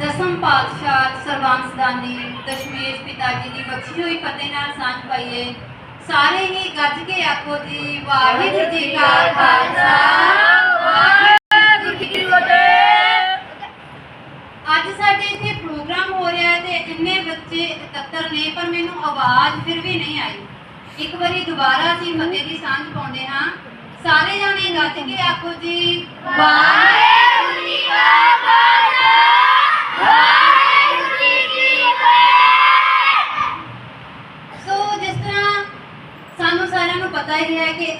ਦਸਮ ਪਾਤਸ਼ਾਹ ਸਰਬੰਸ ਦਾਨੀ ਦਸ਼ਮੇਸ਼ ਪਿਤਾ ਜੀ ਦੀ ਬਖਸ਼ੀ ਹੋਈ ਫਤਿਹ ਨਾਲ ਸਾਂਝ ਪਾਈਏ। ਸਾਰੇ ਹੀ ਗੱਜ ਕੇ ਆਖੋ ਜੀ, ਵਾਹਿਗੁਰੂ ਜੀ ਕਾ ਖਾਲਸਾ, ਵਾਹਿਗੁਰੂ ਜੀ ਕੀ ਫਤਿਹ। ਅੱਜ ਸਾਡੇ ਇੱਥੇ ਪ੍ਰੋਗਰਾਮ ਹੋ ਰਿਹਾ ਹੈ ਤੇ ਇੰਨੇ ਬੱਚੇ ਇਕੱਤਰ ਨੇ, ਪਰ ਮੈਨੂੰ ਆਵਾਜ਼ ਫਿਰ ਵੀ ਨਹੀਂ ਆਈ। ਇੱਕ ਵਾਰੀ ਦੁਬਾਰਾ ਅਸੀਂ ਫਤਿਹ ਦੀ ਸਾਂਝ ਪਾਉਂਦੇ ਹਾਂ। ਸਾਰੇ ਜਾਣੇ ਗੱਜ ਕੇ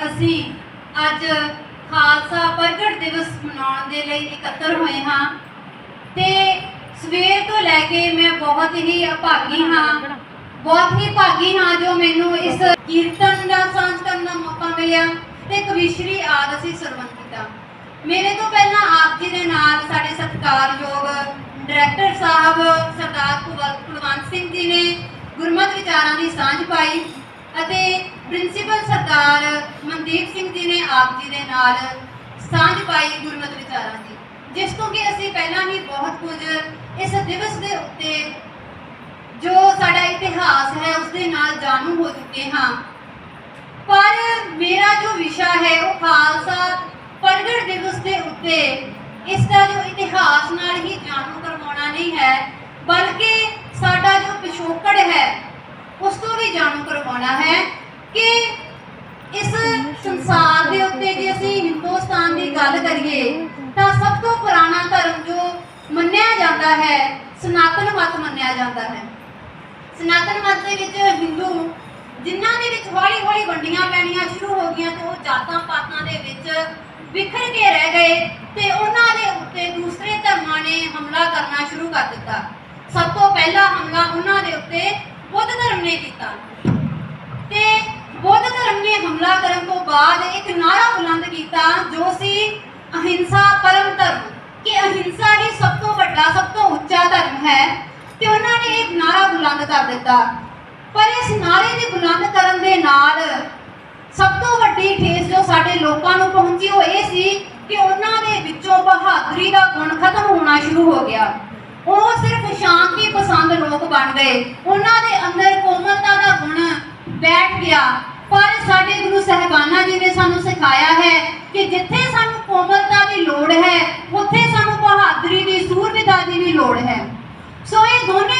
ਅਸੀਂ ਅੱਜ ਖਾਲਸਾ ਪ੍ਰਗਟ ਦਿਵਸ ਮਨਾਉਣ ਦੇ ਲਈ ਇਕੱਤਰ ਹੋਏ ਹਾਂ ਤੇ ਸਵੇਰ ਤੋਂ ਲੈ ਕੇ ਮੈਂ ਬਹੁਤ ਹੀ ਅਭਾਗੀ ਹਾਂ, ਬਹੁਤ ਹੀ ਭਾਗੀ ਹਾਂ ਜੋ ਮੈਨੂੰ ਇਸ ਕੀਰਤਨ ਦਾ ਸਾਂਝ ਦਾ ਮੌਕਾ ਮਿਲਿਆ ਤੇ ਕਵਿਸ਼ਰੀ ਆਦ ਅਸੀਂ ਸਰਵਨ ਕੀਤਾ। ਮੇਰੇ ਤੋਂ ਪਹਿਲਾਂ ਆਪ ਜੀ ਦੇ ਨਾਲ ਸਾਡੇ ਸਤਿਕਾਰਯੋਗ ਡਾਇਰੈਕਟਰ ਸਾਹਿਬ ਸਰਦਾਰ ਕੁਲਵੰਤ ਸਿੰਘ ਜੀ ਨੇ ਗੁਰਮਤਿ ਵਿਚਾਰਾਂ ਦੀ ਸਾਂਝ ਪਾਈ। ਅਤੇ ਪ੍ਰਿੰਸੀਪਲ ਸਰਦਾਰ ਮਨਦੀਪ ਸਿੰਘ ਜੀ ਨੇ ਆਪ ਜੀ ਦੇ ਨਾਲ ਸਾਂਝ ਪਾਈ ਗੁਰਮਤਿ ਵਿਚਾਰਾਂ ਦੀ, ਜਿਸ ਤੋਂ ਕਿ ਅਸੀਂ ਪਹਿਲਾਂ ਹੀ ਬਹੁਤ ਕੁਝ ਇਸ ਦਿਵਸ ਦੇ ਉੱਤੇ ਜੋ ਸਾਡਾ ਇਤਿਹਾਸ ਹੈ ਉਸ ਦੇ ਨਾਲ ਜਾਣੂ ਹੋ ਚੁੱਕੇ ਹਾਂ। ਪਰ ਮੇਰਾ ਜੋ ਵਿਸ਼ਾ ਹੈ ਉਹ ਖਾਲਸਾ ਪ੍ਰਗਟ ਦਿਵਸ ਦੇ ਉੱਤੇ ਇਸ ਦਾ ਜੋ ਇਤਿਹਾਸ ਨਾਲ ਹੀ ਜਾਣੂ ਕਰਵਾਉਣਾ ਨਹੀਂ ਹੈ, ਬਲਕਿ ਸਾਡਾ ਜੋ ਪਿਛੋਕੜ ਹੈ ਉਸ ਤੋਂ ਵੀ ਜਾਣੂ ਕਰਵਾਉਣਾ ਹੈ ਕਿ ਇਸ ਸੰਸਾਰ ਦੇ ਉੱਤੇ ਜੇ ਅਸੀਂ ਹਿੰਦੁਸਤਾਨ ਦੀ ਗੱਲ ਕਰੀਏ ਤਾਂ ਸਭ ਤੋਂ ਪੁਰਾਣਾ ਧਰਮ ਜੋ ਮੰਨਿਆ ਜਾਂਦਾ ਹੈ, ਸਨਾਤਨ ਮਤ ਮੰਨਿਆ ਜਾਂਦਾ ਹੈ। ਸਨਾਤਨ ਮਤ ਦੇ ਵਿੱਚ ਹਿੰਦੂ ਜਿਨ੍ਹਾਂ ਦੇ ਵਿੱਚ ਹੌਲੀ ਹੌਲੀ ਵੰਡੀਆਂ ਪੈਣੀਆਂ ਸ਼ੁਰੂ ਹੋ ਗਈਆਂ ਤੇ ਉਹ ਜਾਤਾਂ ਪਾਤਾਂ ਦੇ ਵਿੱਚ ਵਿਖਰ ਕੇ ਰਹਿ ਗਏ ਤੇ ਉਹਨਾਂ ਦੇ ਉੱਤੇ ਦੂਸਰੇ ਧਰਮਾਂ ਨੇ ਹਮਲਾ ਕਰਨਾ ਸ਼ੁਰੂ ਕਰ ਦਿੱਤਾ। ਸਭ ਤੋਂ ਪਹਿਲਾ ਹਮਲਾ ਉਹਨਾਂ ਦੇ ਉੱਤੇ ਬੁੱਧ ਧਰਮ ਨੇ ਕੀਤਾ। ਤੇ ਬੁੱਧ ਧਰਮ ਨੇ ਹਮਲਾ ਕਰਨ ਤੋਂ ਬਾਅਦ ਇੱਕ ਨਾਰਾ ਬੁਲੰਦ ਕੀਤਾ, ਜੋ ਸੀ ਅਹਿੰਸਾ ਪਰਮ ਧਰਮ। ਕਿ ਅਹਿੰਸਾ ਹੀ ਸਭ ਤੋਂ ਵੱਡਾ, ਸਭ ਤੋਂ ਉੱਚਾ ਧਰਮ ਹੈ। ਤੇ ਉਹਨਾਂ ਨੇ ਇੱਕ ਨਾਰਾ ਬੁਲੰਦ ਕਰ ਦਿੱਤਾ। ਪਰ ਇਸ ਨਾਰੇ ਦੇ ਬੁਲੰਦ ਕਰਨ ਦੇ ਨਾਲ ਸਭ ਤੋਂ ਵੱਡੀ ਠੇਸ ਜੋ ਸਾਡੇ ਲੋਕਾਂ ਨੂੰ ਪਹੁੰਚੀ ਉਹ ਇਹ ਸੀ ਕਿ ਉਹਨਾਂ ਦੇ ਵਿੱਚੋਂ ਬਹਾਦਰੀ ਦਾ ਗੁਣ ਖਤਮ ਹੋਣਾ ਸ਼ੁਰੂ ਹੋ ਗਿਆ। ਉਹ ਸਿਰਫ ਸ਼ਾਂਤੀ ਪਸੰਦ ਲੋਕ ਬਣ ਗਏ। ਉਹਨਾਂ ਦੇ ਅੰਦਰ ਕੋਮਲਤਾ ਦਾ ਗੁਣ ਬੈਠ ਗਿਆ। ਪਰ ਸਾਡੇ ਗੁਰੂ ਸਾਹਿਬਾਨਾਂ ਜੀ ਨੇ ਸਾਨੂੰ ਸਿਖਾਇਆ ਹੈ ਕਿ ਜਿੱਥੇ ਸਾਨੂੰ ਕੋਮਲਤਾ ਦੀ ਲੋੜ ਹੈ, ਉੱਥੇ ਸਾਨੂੰ ਬਹਾਦਰੀ ਦੀ ਸੂਰਬਿਤਾ ਦੀ ਵੀ ਲੋੜ ਹੈ। ਸੋ ਇਹ ਦੋਨੇ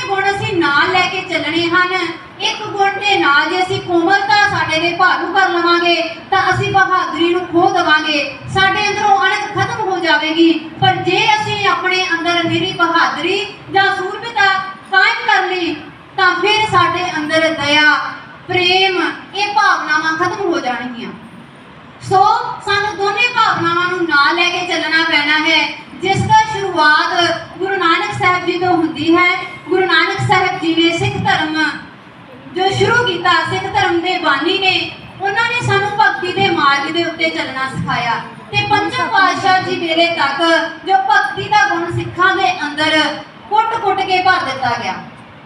ਨਾਲ ਲੈ ਕੇ ਚੱਲਣੇ ਹਨ। ਇੱਕ ਗੁਣ ਦੇ ਨਾਲ ਜੇ ਅਸੀਂ ਕੋਮਲਤਾ ਸਾਡੇ ਦੇ ਭਾਰੂ ਕਰ ਲਵਾਂਗੇ, ਤਾਂ ਅਸੀਂ ਬਹਾਦਰੀ ਨੂੰ ਖੋ ਦੇਵਾਂਗੇ। ਸਾਡੇ ਅੰਦਰੋਂ ਅਣਖ ਖਤਮ ਹੋ ਜਾਵੇਗੀ। ਪਰ ਜੇ ਅਸੀਂ ਆਪਣੇ ਅੰਦਰ ਮੇਰੀ ਬਹਾਦਰੀ ਜਾਂ ਸੂਰਬਿਤਾ ਕਾਇਮ ਕਰ ਲਈ, ਤਾਂ ਫਿਰ ਸਾਡੇ ਅੰਦਰ ਦਇਆ, ਪ੍ਰੇਮ ਇਹ ਭਾਵਨਾਵਾਂ ਖਤਮ ਹੋ ਜਾਣਗੀਆਂ। ਸੋ ਸਾਨੂੰ ਦੋਨੇ ਭਾਵਨਾਵਾਂ ਨੂੰ ਨਾਲ ਲੈ ਕੇ ਚੱਲਣਾ ਪੈਣਾ ਹੈ। ਜਿਸ ਦਾ ਸ਼ੁਰੂਆਤ ਗੁਰੂ ਨਾਨਕ ਸਾਹਿਬ ਜੀ ਤੋਂ ਹੁੰਦੀ ਹੈ। ਗੁਰੂ ਨਾਨਕ ਸਾਹਿਬ ਜੀ ਨੇ ਸਿੱਖ ਧਰਮ ਜੋ ਸ਼ੁਰੂ ਕੀਤਾ, ਸਿੱਖ ਧਰਮ ਦੇ ਬਾਨੀ ਨੇ, ਉਹਨਾਂ ਨੇ ਸਾਨੂੰ ਭਗਤੀ ਦੇ ਮਾਰਗ ਦੇ ਉੱਤੇ ਚੱਲਣਾ ਸਿਖਾਇਆ। ਤੇ ਪੰਜਮ ਪਾਤਸ਼ਾਹ ਜੀ ਵੇਲੇ ਤੱਕ ਜੋ ਭਗਤੀ ਦਾ ਗੁਣ ਸਿੱਖਾਂ ਦੇ ਅੰਦਰ ਕੁੱਟ-ਕੁੱਟ ਕੇ ਭਰ ਦਿੱਤਾ ਗਿਆ।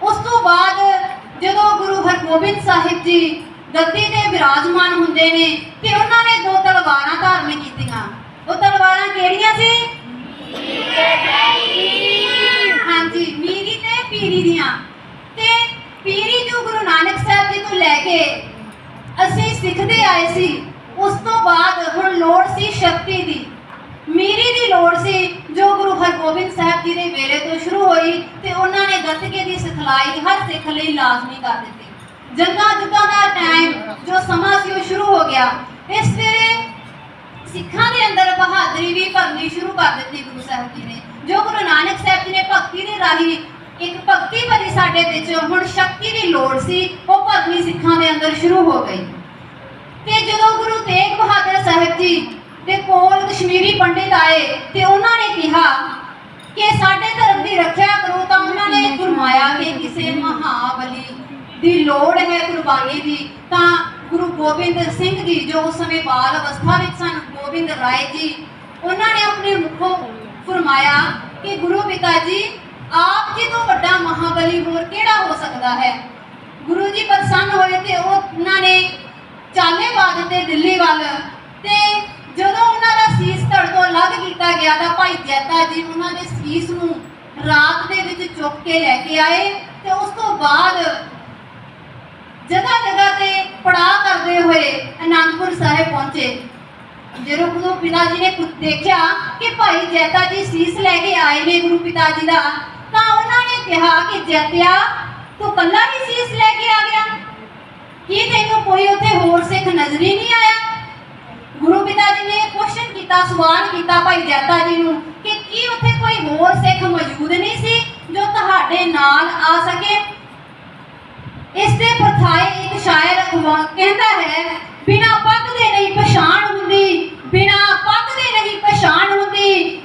ਉਸ ਤੋਂ ਬਾਅਦ ਜਦੋਂ ਗੁਰੂ ਹਰਗੋਬਿੰਦ ਸਾਹਿਬ ਜੀ ਗੱਦੀ ਤੇ ਵਿਰਾਜਮਾਨ ਹੁੰਦੇ ਨੇ, ਤੇ ਉਹਨਾਂ ਨੇ ਦੋ ਤਲਵਾਰਾਂ ਧਾਰਨ ਕੀਤੀਆਂ। ਉਹ ਤਲਵਾਰਾਂ ਕਿਹੜੀਆਂ ਸੀ? ਕੇ ਅਸੀਂ ਸਿੱਖਦੇ ਆਏ ਸੀ, ਉਸ ਤੋਂ ਬਾਅਦ ਹੁਣ ਲੋੜ ਸੀ ਸ਼ਕਤੀ ਦੀ। ਮੀਰੀ ਦੀ ਲੋੜ ਸੀ, ਜੋ ਗੁਰੂ ਹਰਗੋਬਿੰਦ ਸਾਹਿਬ ਜੀ ਦੇ ਵੇਲੇ ਤੋਂ ਸ਼ੁਰੂ ਹੋਈ ਤੇ ਉਹਨਾਂ ਨੇ ਗੱਤਕੇ ਦੀ ਸਿਖਲਾਈ ਹਰ ਸਿੱਖ ਲਈ ਲਾਜ਼ਮੀ ਕਰ ਦਿੱਤੀ। ਜੰਗਾਂ ਜੁਗਾਂ ਦਾ ਟਾਈਮ ਜੋ ਸਮਾਂ ਸੀ ਉਹ ਸ਼ੁਰੂ ਹੋ ਗਿਆ। ਇਸ ਵੇਲੇ ਸਿੱਖਾਂ ਦੇ ਅੰਦਰ ਬਹਾਦਰੀ ਵੀ ਭਰਨੀ ਸ਼ੁਰੂ ਕਰ ਦਿੱਤੀ ਗੁਰੂ ਸਾਹਿਬ ਜੀ ਨੇ। ਜੋ ਗੁਰੂ ਨਾਨਕ ਸਾਹਿਬ ਜੀ ਨੇ ਭਗਤੀ ਦੇ ਰਾਹੀਂ ਇੱਕ ਭਗਤੀ ਸਾਡੇ ਵਿੱਚ ਹੁਣ ਸ਼ਕਤੀ ਦੀ ਲੋੜ ਸੀ, ਉਹ ਭਰਨੀ ਸਿੱਖਾਂ ਦੇ ਅੰਦਰ ਸ਼ੁਰੂ ਹੋ ਗਈ। ਤੇ ਜਦੋਂ ਗੁਰੂ ਤੇਗ ਬਹਾਦਰ ਸਾਹਿਬ ਜੀ ਦੇ ਕੋਲ ਕਸ਼ਮੀਰੀ ਪੰਡਿਤ ਆਏ ਤੇ ਉਹਨਾਂ ਨੇ ਕਿਹਾ ਕਿ ਸਾਡੇ ਧਰਮ ਦੀ ਰੱਖਿਆ ਕਰੋ ਤਾਂ ਉਹਨਾਂ ਨੇ ਫਰਮਾਇਆ ਕਿ ਕਿਸੇ ਮਹਾਬਲੀ ਦੀ ਲੋੜ ਹੈ ਕੁਰਬਾਨੀ ਦੀ, ਤਾਂ ਗੁਰੂ ਗੋਬਿੰਦ ਸਿੰਘ ਜੀ ਜੋ ਉਸ ਸਮੇਂ ਬਾਲ ਅਵਸਥਾ ਵਿੱਚ ਸਨ, ਗੋਬਿੰਦ ਰਾਏ ਜੀ, ਉਹਨਾਂ ਨੇ ਆਪਣੇ ਮੁਖੋਂ ਫਰਮਾਇਆ ਕਿ ਗੁਰੂ ਪਿਤਾ ਜੀ ਆਪ ਜੀ ਤੋਂ ਵੱਡਾ ਮਹਾਬਲੀ ਹੋਰ ਕਿਹੜਾ ਹੋ ਸਕਦਾ ਹੈ? ਗੁਰੂ ਜੀ ਪ੍ਰਸੰਨ ਹੋਏ ਤੇ ਉਹਨਾਂ ਨੇ ਚਾਲੇ ਪਾ ਦਿੱਤੇ ਦਿੱਲੀ ਵੱਲ ਤੇ ਜਦੋਂ ਉਹਨਾਂ ਦਾ ਸੀਸ ਧੜ ਤੋਂ ਅਲੱਗ ਕੀਤਾ ਗਿਆ ਤਾਂ ਭਾਈ ਜੈਤਾ ਜੀ ਉਹਨਾਂ ਦੇ ਸੀਸ ਨੂੰ ਰਾਤ ਦੇ ਚੁੱਕ ਕੇ ਲੈ ਕੇ ਆਏ ਤੇ ਉਸ ਤੋਂ ਬਾਅਦ ਜਗ੍ਹਾ ਜਗ੍ਹਾ ਤੇ ਪੜਾਅ ਕਰਦੇ ਹੋਏ ਅਨੰਦਪੁਰ ਸਾਹਿਬ ਪਹੁੰਚੇ। ਜਦੋਂ ਗੁਰੂ ਪਿਤਾ ਜੀ ਨੇ ਦੇਖਿਆ ਕਿ ਭਾਈ ਜੈਤਾ ਜੀ ਸੀਸ ਲੈ ਕੇ ਆਏ ਨੇ ਗੁਰੂ ਪਿਤਾ ਜੀ ਦਾ ਤਾਂ ਉਹਨਾਂ ਨੇ ਕਿਹਾ ਕਿ ਜੈਤਿਆ ਤੂੰ ਕੱਲਾ ਹੀ ਸੀਸ ਲੈ ਕੇ ਆ ਗਿਆ। ਕੀ ਤੈਨੂੰ ਕੋਈ ਉੱਥੇ ਹੋਰ ਸਿੱਖ ਨਜ਼ਰ ਨਹੀਂ ਆਇਆ? ਗੁਰੂ ਪਿਤਾ ਜੀ ਨੇ ਕੁਐਸਚਨ ਕੀਤਾ, ਸਵਾਲ ਕੀਤਾ ਭਾਈ ਜੈਤਾ ਜੀ ਨੂੰ ਕਿ ਕੀ ਉੱਥੇ ਕੋਈ ਹੋਰ ਸਿੱਖ ਮੌਜੂਦ ਨਹੀਂ ਸੀ ਜੋ ਤੁਹਾਡੇ ਨਾਲ ਆ ਸਕੇ? ਇਸ ਦੇ ਪਰਥਾਏ ਇੱਕ ਸ਼ਾਇਰ ਅਖਵਾ- ਕਹਿੰਦਾ ਹੈ, ਬਿਨਾ ਪੱਗ ਦੇ ਨਹੀਂ ਪਛਾਣ ਹੁੰਦੀ, ਬਿਨਾ ਪੱਗ ਦੇ ਨਹੀਂ ਪਛਾਣ ਹੁੰਦੀ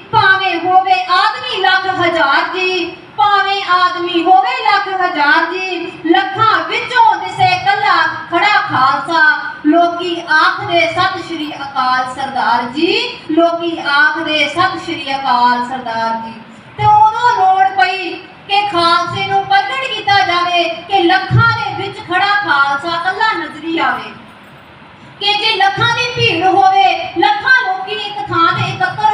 ਹੋਵੇ ਆਦਮੀ ਲੱਖ ਹਜ਼ਾਰ ਜੀ ਭਾਵੇਂ ਆਦਮੀ ਹੋਵੇ ਲੱਖ ਹਜ਼ਾਰ ਜੀ ਲੱਖਾਂ ਵਿੱਚੋਂ ਦਿਸੇ ਕੱਲਾ ਖੜਾ ਖਾਲਸਾ। ਲੋਕੀ ਆਖਦੇ ਸਤਿ ਸ਼੍ਰੀ ਅਕਾਲ ਸਰਦਾਰ ਜੀ, ਲੋਕੀ ਆਖਦੇ ਸਤਿ ਸ਼੍ਰੀ ਅਕਾਲ ਸਰਦਾਰ ਜੀ। ਤੇ ਉਦੋਂ ਲੋੜ ਪਈ ਕਿ ਖਾਲਸੇ ਨੂੰ ਪ੍ਰਗਟ ਕੀਤਾ ਜਾਵੇ ਕਿ ਲੱਖਾਂ ਦੇ ਵਿੱਚ ਖੜਾ ਖਾਲਸਾ ਕੱਲਾ ਨਜ਼ਰੀ ਆਵੇ। ਕਿ ਜੇ ਲੱਖਾਂ ਦੀ ਭੀੜ ਹੋਵੇ, ਲੱਖਾਂ ਲੋਕੀ ਇੱਕ ਥਾਂ ਤੇ ਇਕੱਤਰ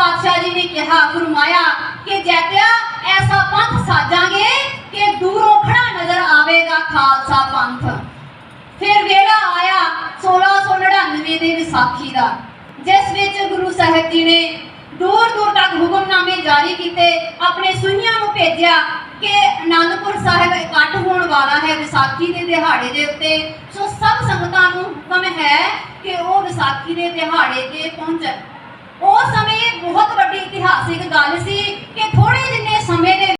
ਪਾਤਸ਼ਾਹ ਜੀ ਨੇ ਕਿਹਾ, ਫਰਮਾਇਆ ਕਿ ਜੈਤਿਆ, ਐਸਾ ਪੰਥ ਸਾਜਾਂਗੇ ਕਿ ਦੂਰੋਂ ਖੜਾ ਨਜ਼ਰ ਆਵੇਗਾ ਖਾਲਸਾ ਪੰਥ। ਫਿਰ ਵੇਲਾ ਆਇਆ 1699 ਦੇ ਵਿਸਾਖੀ ਦਾ, ਜਿਸ ਵਿੱਚ ਗੁਰੂ ਸਾਹਿਬ ਜੀ ਨੇ ਦੂਰ ਦੂਰ ਤੱਕ ਹੁਕਮਨਾਮੇ ਜਾਰੀ ਕੀਤੇ, ਆਪਣੇ ਸੁਈਆਂ ਨੂੰ ਭੇਜਿਆ ਕਿ ਅਨੰਦਪੁਰ ਸਾਹਿਬ ਇਕੱਠ ਹੋਣ ਵਾਲਾ ਹੈ ਵਿਸਾਖੀ ਦੇ ਦਿਹਾੜੇ ਦੇ ਉੱਤੇ। ਸੋ ਸਭ ਸੰਗਤਾਂ ਨੂੰ ਹੁਕਮ ਹੈ ਕਿ ਉਹ ਵਿਸਾਖੀ ਦੇ ਦਿਹਾੜੇ ਤੇ ਪਹੁੰਚਣ। ਉਸ ਸਮੇਂ ਇਹ ਬਹੁਤ ਵੱਡੀ ਇਤਿਹਾਸਿਕ ਗੱਲ ਸੀ ਕਿ ਥੋੜੇ ਜਿੰਨੇ ਸਮੇਂ ਦੇ